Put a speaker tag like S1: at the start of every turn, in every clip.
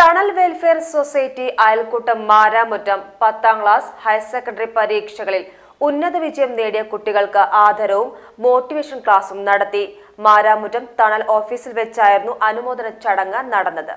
S1: തണൽ welfare society അയൽക്കൂട്ടം മാരാമുറ്റം പത്താം ക്ലാസ് ഹയർ സെക്കൻഡറി പരീക്ഷകളിൽ ഉന്നത വിജയം നേടിയ കുട്ടികൾക്ക് ആദരവും മോട്ടിവേഷൻ ക്ലാസും നടത്തി. മാരാമുറ്റം തണൽ ഓഫീസിൽ വെച്ചായിരുന്നു അനുമോദന ചടങ്ങ് നടന്നത്.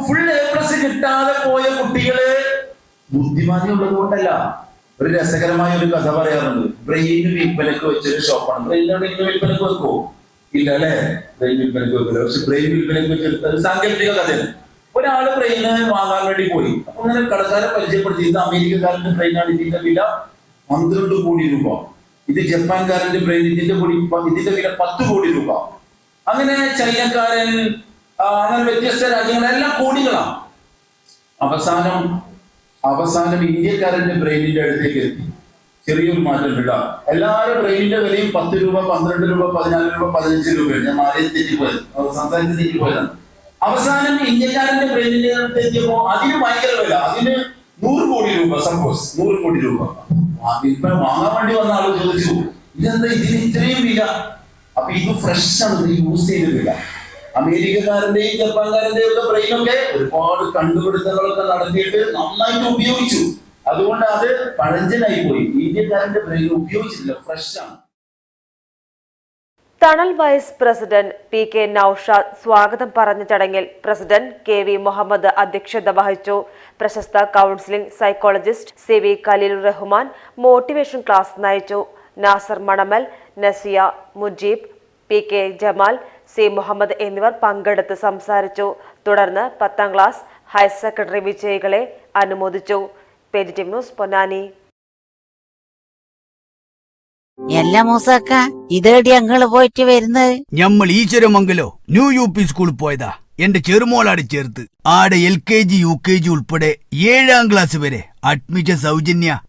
S2: ഫുൾ എ പ്ലസ് കിട്ടാതെ പോയ കുട്ടികൾ ബുദ്ധിമാനി ഉള്ളത് കൊണ്ടല്ല. ഒരു രസകരമായ ഒരു കഥ പറയാറുണ്ട്. ബ്രെയിൻ വിൽപ്പനക്ക് വെച്ചൊരു ഷോപ്പാണ്. ബ്രെയിൻ എവിടെയെങ്കിലും വിൽപ്പനക്ക് വെക്കുമോ ഇല്ല അല്ലെ? ബ്രെയിൻ വിൽപ്പനക്ക് വെക്കില്ല. പക്ഷെ ബ്രെയിൻ വിൽപ്പനക്ക് വെച്ചെടുത്ത സാങ്കല്പിക കഥയാണ്. ഒരാൾ ബ്രെയിന് വാങ്ങാൻ വേണ്ടി പോയി. അപ്പൊ അങ്ങനെ കടക്കാരെ പരിചയപ്പെടുത്തി. ഇത് അമേരിക്കക്കാരന്റെ ബ്രെയിനാണ് ഇതിന്റെ വില പന്ത്രണ്ട് കോടി രൂപ. ഇത് ജപ്പാൻകാരന്റെ ബ്രെയിൻ ഇതിന്റെ കൂടി ഇതിന്റെ വില പത്ത് കോടി രൂപ. അങ്ങനെ ചൈനക്കാരൻ അങ്ങനെ വ്യത്യസ്ത രാജ്യങ്ങളെല്ലാം കോടികളാണ്. അവസാനം അവസാനം ഇന്ത്യക്കാരന്റെ ബ്രെയിനിന്റെ അടുത്തേക്ക് എത്തി. ചെറിയൊരു മാറ്റം കേട്ടോ എല്ലാവരും ബ്രെയിനിന്റെ വിലയും പത്ത് രൂപ പന്ത്രണ്ട് രൂപ പതിനാല് രൂപ പതിനഞ്ച് രൂപയാണ് ഞാൻ ആരെയും തെറ്റിപ്പോയത് സംസാരിച്ച് തെറ്റിപ്പോയതാണ്. അവസാനം ഇന്ത്യക്കാരന്റെ ബ്രെയിനിന്റെ അടുത്ത് അതിന് ഭയങ്കര വില. അതിന് നൂറ് കോടി രൂപ സപ്പോസ് നൂറ് കോടി രൂപ. ഇപ്പൊ വാങ്ങാൻ വേണ്ടി വന്ന ആൾ ചോദിച്ചു ഇതെന്താ ഇതിന് ഇത്രയും വില? അപ്പൊ ഇത് ഫ്രഷ് ആണ് ഇത് യൂസ് ചെയ്തിട്ടില്ല അമേരിക്കക്കാരന്റെയും ജപ്പാൻകാരന്റെയും ഒക്കെ ബ്രെയിനൊക്കെ ഒരുപാട് കണ്ടുപിടുത്തങ്ങളൊക്കെ നടത്തിയിട്ട് നന്നായിട്ട് ഉപയോഗിച്ചു. അതുകൊണ്ട് അത് പഴഞ്ചനായി പോയി ഇന്ത്യക്കാരന്റെ ബ്രെയിൻ ഉപയോഗിച്ചില്ല ഫ്രഷ് ആണ്.
S1: Thanal vice president P K Noushad സ്വാഗതം പറഞ്ഞ ചടങ്ങിൽ പ്രസിഡന്റ് കെ വി മുഹമ്മദ് അധ്യക്ഷത വഹിച്ചു. പ്രശസ്ത counselling psychologist C V Khaleel Rahman motivation class നയിച്ചു. Nasar Manamal Nasiya Mujeeb P K Jamal C Muhammad എന്നിവർ പങ്കെടുത്ത് സംസാരിച്ചു. തുടർന്ന് പത്താം ക്ലാസ് ഹയർ സെക്കൻഡറി വിജയികളെ അനുമോദിച്ചു. പെരിറ്റിവ് ന്യൂസ് പൊന്നാനി.
S3: എല്ലാ മൂസക്ക ഇതേടി അങ്ങൾ പോയിട്ട് വരുന്നത്
S4: ഞമ്മൾ ഈശ്വരമംഗലോ ന്യൂ യു പി സ്കൂളിൽ പോയതാ. എന്റെ ചെറുമോളാട് ചേർത്ത്. ആടെ L K G U K G ഉൾപ്പെടെ ഏഴാം ക്ലാസ് വരെ അഡ്മിഷൻ സൗജന്യ